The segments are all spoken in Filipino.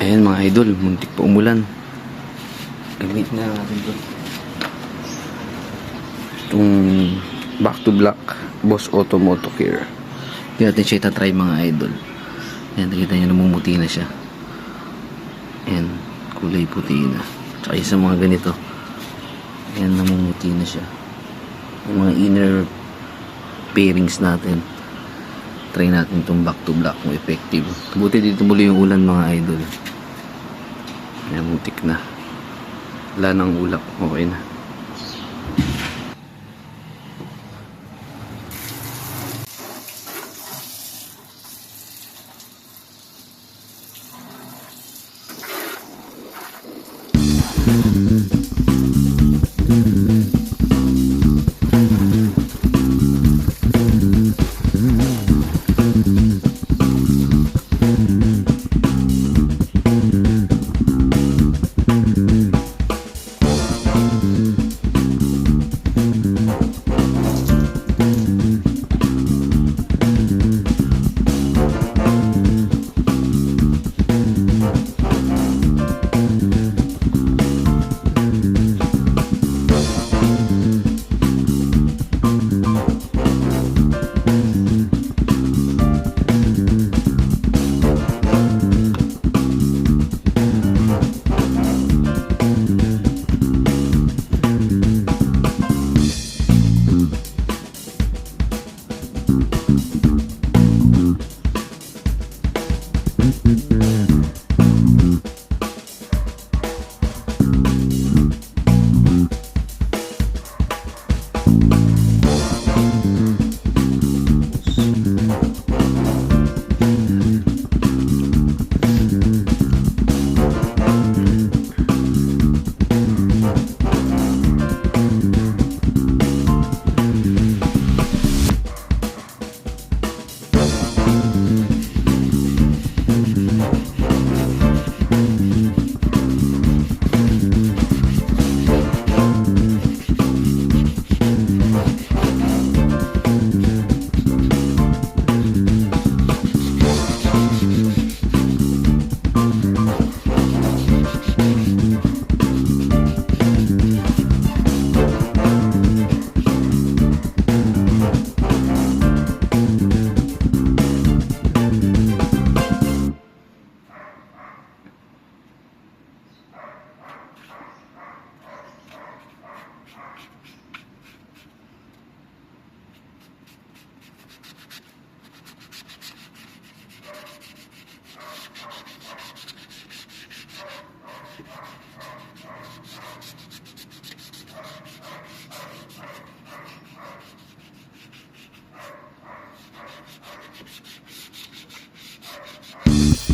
Ayan mga idol, muntik pa umulan. Gamit na natin to. Itong back to black Boss Auto Moto Care. Hindi natin siya itatry mga idol. Ayan, nakita niyo namumuti na siya. Ayan, kulay puti na. Tsaka yung sa mga ganito. Ayan, namumuti na siya. Yung mga inner pairings natin. Try natin itong back to black kung effective. Buti dito muli yung ulan mga idol. Ayan, mutik na. Wala nang ulap. Okay na.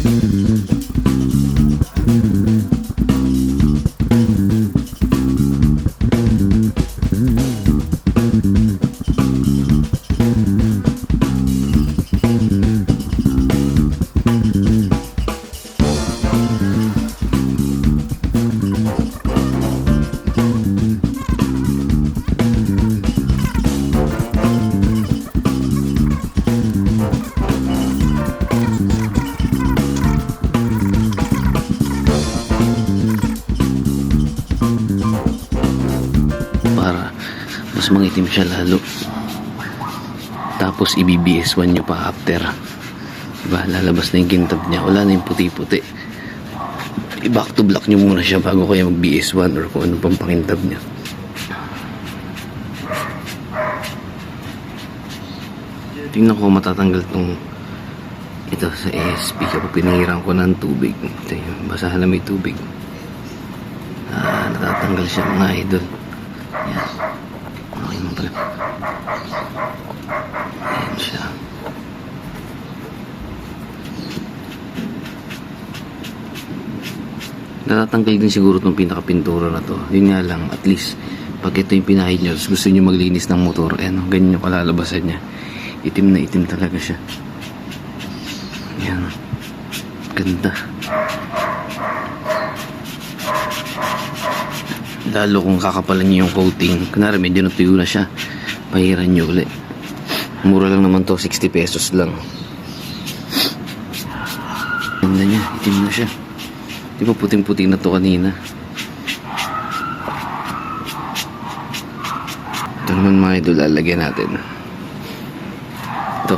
Para mas mangitim siya lalo. Tapos i-BBS1 nyo pa after. Diba? Lalabas na yung kintab niya. Wala na yung puti-puti. I-back to black nyo muna siya bago kayo mag-BS1 or kung ano pang pakintab niya. Tingnan ko matatanggal tong ito sa ASP kapag pinahiran ko ng tubig. Ito yung basahan na may tubig. Ah, natatanggal siya mga idol. Pala. Ayan. Natatanggal din siguro itong pinakapintura na to. Yun nga lang, at least, pag ito yung pinahid nyo, gusto nyo maglinis ng motor, ayan, ganyan yung kalalabasan niya. Itim na itim talaga siya. Ayan. Ganda. Lalo kung kakapalan nyo yung coating. Kunwari, medyo natuyo na siya. Pahiran nyo ulit. Mura lang naman to, 60 pesos lang. Ganda niya, itim na siya. Di ba puting-puti na to kanina? Ito naman mga idol, lalagyan natin. Ito.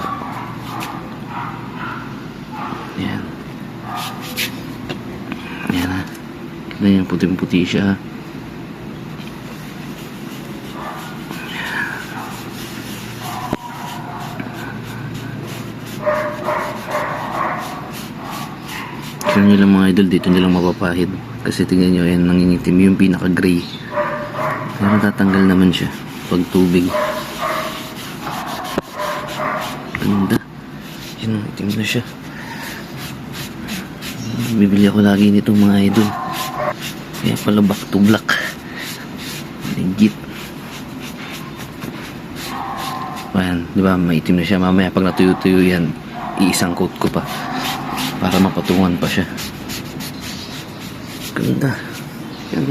Yan. Yan ha. Kita niyo, puting-puti siya. Kaya nyo lang mga idol, dito nyo lang mapapahid. Kasi tingnan nyo, yan nangingitim yung pinaka-gray. Pero tatanggal naman siya pag tubig. Ganda. Yan, itim na siya. Bibili ako lagi nito mga idol. Kaya pala back to black. Legit. Ayan, di ba, maitim na siya. Mamaya pag natuyo-tuyo yan, iisang coat ko pa. Para mapatungan pa siya. Ganda. Yan.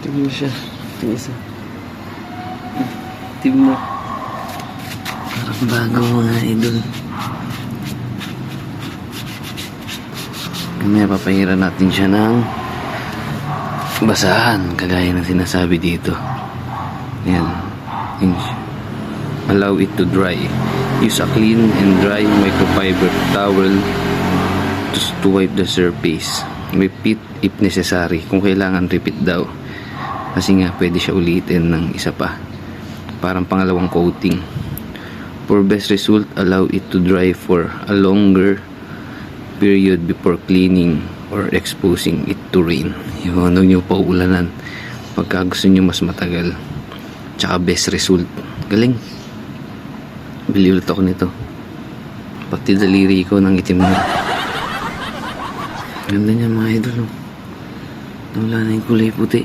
Tingnan mo siya. Tingnan isa. Tingnan mo. Parang bago mga idol. Mamaya papahiran natin siya ng basahan. Kagaya ng sinasabi dito. Yan. Allow it to dry. Use a clean and dry microfiber towel to, to wipe the surface. Repeat if necessary. Kung kailangan, repeat daw. Kasi nga, pwede siya ulitin ng isa pa. Parang pangalawang coating. For best result, allow it to dry for a longer period before cleaning or exposing it to rain. Yung ano nyo paulanan. Pagka gusto nyo mas matagal. Tsaka best result. Galing. Bili ulit ako nito. Pati daliri ko ng itim na. Ganda niya mga idol. oh. Wala na yung kulay puti.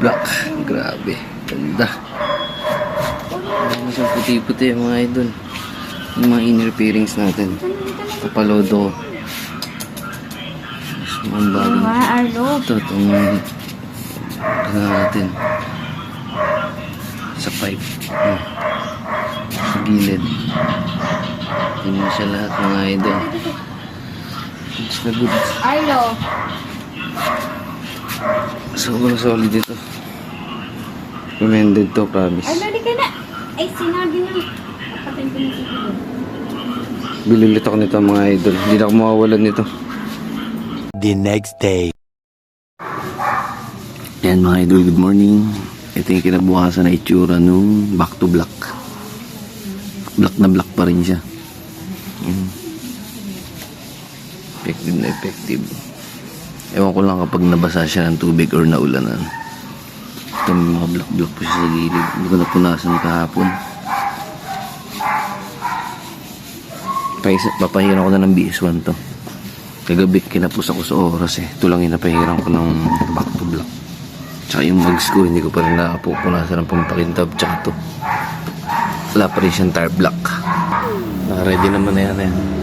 Black. Grabe. Ganda. Ano siyang puti-puti mga idol. Yung mga inner pairings natin. Papalodo ko. Mas mga Arlo. ito, itong ano natin sa pipe hmm. sa gilid tingnan siya lahat mga idol it's na good Arlo. sobrang solid ito recommended to promise Arlo, di ka na. Ay, sinabi na. Kapatid ko na siguro. bili ulit ako nito mga idol hindi na ako mawawalan nito the next day. Yan mga idol, good morning. Ito yung kinabukasan na itsura nung back to black. Black na black pa rin siya. Yan. Effective na effective. Ewan ko lang kapag nabasa siya ng tubig or naulanan. Ito may mga black black pa siya sa gilid. Hindi ko napunasan kahapon. Papahiran ko na ng BS1 to. Kagabi kinapos ako sa oras eh. Ito lang yung ko ng back to black. Tsaka yung mags ko, hindi ko pa rin nakapupunasan ng pampakintab. Tsaka to. Wala pa rin siyang tire block. Naka-ready naman na yan eh.